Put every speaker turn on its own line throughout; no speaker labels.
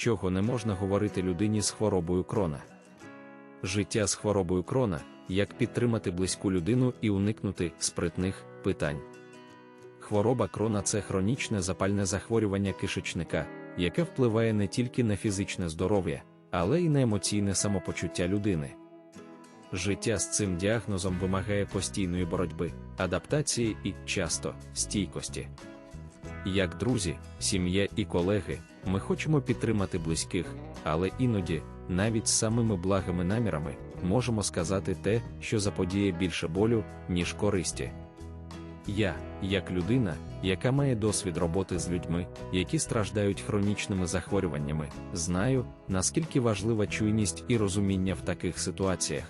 чого не можна говорити людині з хворобою крона. Життя з хворобою крона як підтримати близьку людину і уникнути спритних питань. Хвороба крона це хронічне запальне захворювання кишечника, яке впливає не тільки на фізичне здоров'я, але й на емоційне самопочуття людини. Життя з цим діагнозом вимагає постійної боротьби, адаптації і, часто, стійкості. Як друзі, сім'я і колеги, ми хочемо підтримати близьких, але іноді, навіть з самими благими намірами, можемо сказати те, що заподіє більше болю, ніж користі. Я, як людина, яка має досвід роботи з людьми, які страждають хронічними захворюваннями, знаю, наскільки важлива чуйність і розуміння в таких ситуаціях.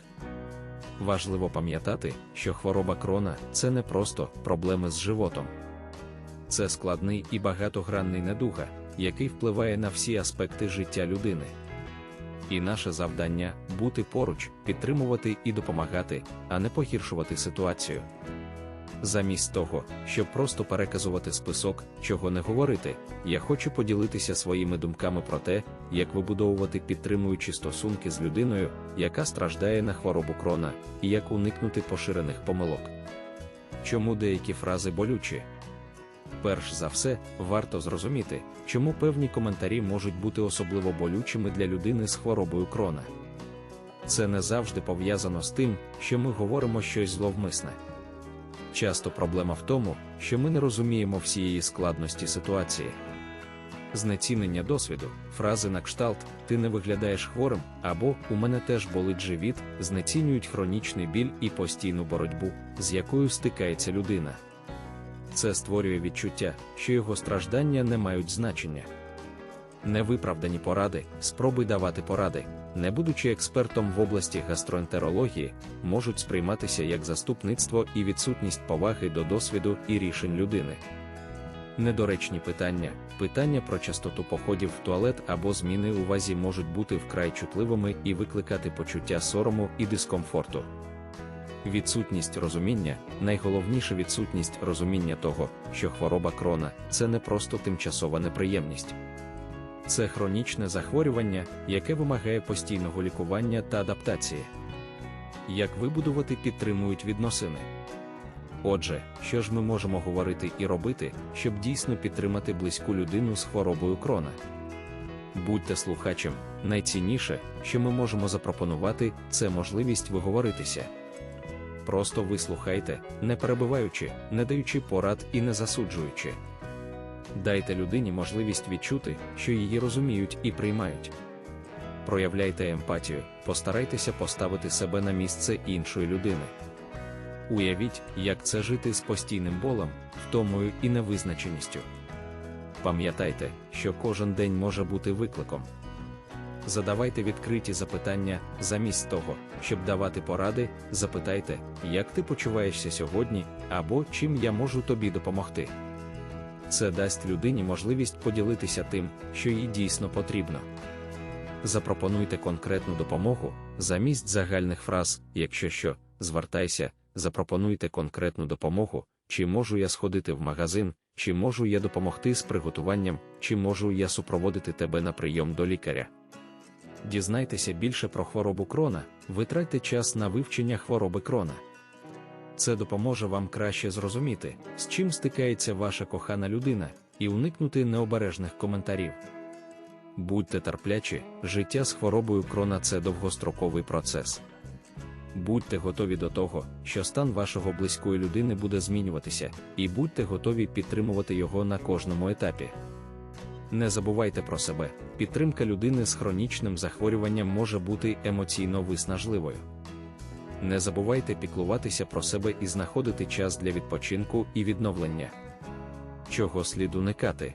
Важливо пам'ятати, що хвороба крона це не просто проблеми з животом. Це складний і багатогранний недуга, який впливає на всі аспекти життя людини. І наше завдання бути поруч, підтримувати і допомагати, а не погіршувати ситуацію. Замість того, щоб просто переказувати список, чого не говорити, я хочу поділитися своїми думками про те, як вибудовувати підтримуючі стосунки з людиною, яка страждає на хворобу крона, і як уникнути поширених помилок. Чому деякі фрази болючі? Перш за все, варто зрозуміти, чому певні коментарі можуть бути особливо болючими для людини з хворобою крона. Це не завжди пов'язано з тим, що ми говоримо щось зловмисне. Часто проблема в тому, що ми не розуміємо всієї складності ситуації. Знецінення досвіду, фрази на кшталт, ти не виглядаєш хворим, або у мене теж болить живіт, знецінюють хронічний біль і постійну боротьбу, з якою стикається людина. Це створює відчуття, що його страждання не мають значення. Невиправдані поради, спроби давати поради, не будучи експертом в області гастроентерології, можуть сприйматися як заступництво і відсутність поваги до досвіду і рішень людини. Недоречні питання, питання про частоту походів в туалет або зміни у вазі можуть бути вкрай чутливими і викликати почуття сорому і дискомфорту. Відсутність розуміння, найголовніше відсутність розуміння того, що хвороба крона це не просто тимчасова неприємність. Це хронічне захворювання, яке вимагає постійного лікування та адаптації. Як вибудувати підтримують відносини? Отже, що ж ми можемо говорити і робити, щоб дійсно підтримати близьку людину з хворобою крона? Будьте слухачем, найцінніше, що ми можемо запропонувати, це можливість виговоритися. Просто вислухайте, не перебиваючи, не даючи порад і не засуджуючи. Дайте людині можливість відчути, що її розуміють і приймають. Проявляйте емпатію, постарайтеся поставити себе на місце іншої людини. Уявіть, як це жити з постійним болем, втомою і невизначеністю. Пам'ятайте, що кожен день може бути викликом. Задавайте відкриті запитання, замість того, щоб давати поради, запитайте, як ти почуваєшся сьогодні, або чим я можу тобі допомогти. Це дасть людині можливість поділитися тим, що їй дійсно потрібно. Запропонуйте конкретну допомогу замість загальних фраз, якщо що, звертайся, запропонуйте конкретну допомогу, чи можу я сходити в магазин, чи можу я допомогти з приготуванням, чи можу я супроводити тебе на прийом до лікаря. Дізнайтеся більше про хворобу крона, витратьте час на вивчення хвороби крона. Це допоможе вам краще зрозуміти, з чим стикається ваша кохана людина, і уникнути необережних коментарів. Будьте терплячі, життя з хворобою крона це довгостроковий процес. Будьте готові до того, що стан вашого близької людини буде змінюватися, і будьте готові підтримувати його на кожному етапі. Не забувайте про себе, підтримка людини з хронічним захворюванням може бути емоційно виснажливою. Не забувайте піклуватися про себе і знаходити час для відпочинку і відновлення. Чого слід уникати?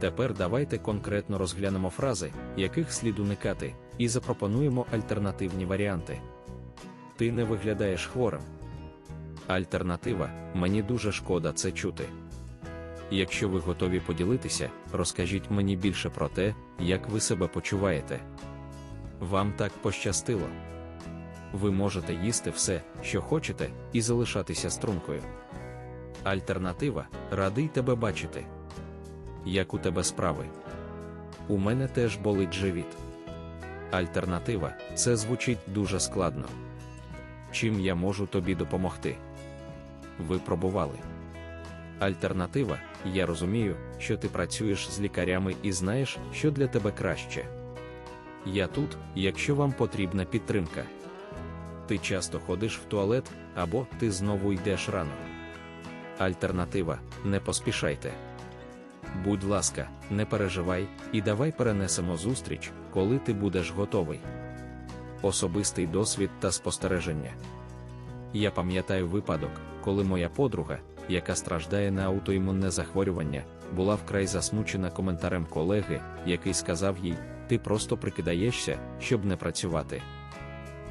Тепер давайте конкретно розглянемо фрази, яких слід уникати, і запропонуємо альтернативні варіанти. Ти не виглядаєш хворим. Альтернатива мені дуже шкода це чути. Якщо ви готові поділитися, розкажіть мені більше про те, як ви себе почуваєте. Вам так пощастило. Ви можете їсти все, що хочете, і залишатися стрункою. Альтернатива радий тебе бачити. Як у тебе справи? У мене теж болить живіт. Альтернатива це звучить дуже складно. Чим я можу тобі допомогти? Ви пробували. Альтернатива, я розумію, що ти працюєш з лікарями і знаєш, що для тебе краще. Я тут, якщо вам потрібна підтримка. Ти часто ходиш в туалет, або ти знову йдеш рано. Альтернатива не поспішайте. Будь ласка, не переживай, і давай перенесемо зустріч, коли ти будеш готовий. Особистий досвід та спостереження. Я пам'ятаю випадок, коли моя подруга, яка страждає на аутоімунне захворювання, була вкрай засмучена коментарем колеги, який сказав їй: ти просто прикидаєшся, щоб не працювати.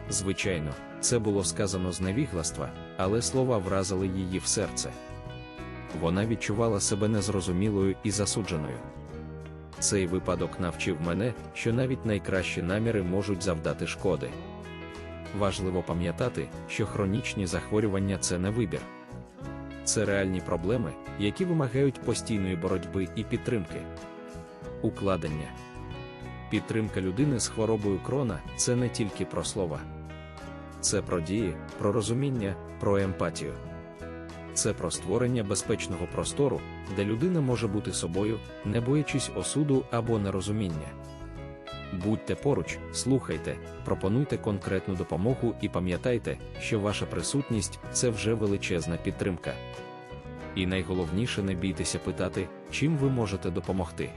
Звичайно, це було сказано з невігластва, але слова вразили її в серце. Вона відчувала себе незрозумілою і засудженою. Цей випадок навчив мене, що навіть найкращі наміри можуть завдати шкоди. Важливо пам'ятати, що хронічні захворювання це не вибір. Це реальні проблеми, які вимагають постійної боротьби і підтримки. Укладення підтримка людини з хворобою крона це не тільки про слова, це про дії, про розуміння, про емпатію. Це про створення безпечного простору, де людина може бути собою, не боячись осуду або нерозуміння. Будьте поруч, слухайте, пропонуйте конкретну допомогу і пам'ятайте, що ваша присутність це вже величезна підтримка. І найголовніше не бійтеся питати, чим ви можете допомогти.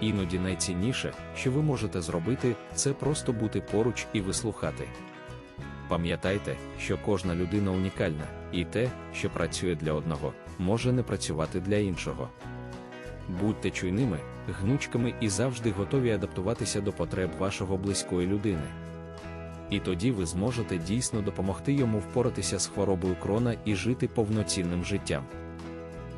Іноді найцінніше, що ви можете зробити, це просто бути поруч і вислухати. Пам'ятайте, що кожна людина унікальна, і те, що працює для одного, може не працювати для іншого. Будьте чуйними, гнучкими і завжди готові адаптуватися до потреб вашого близької людини. І тоді ви зможете дійсно допомогти йому впоратися з хворобою крона і жити повноцінним життям.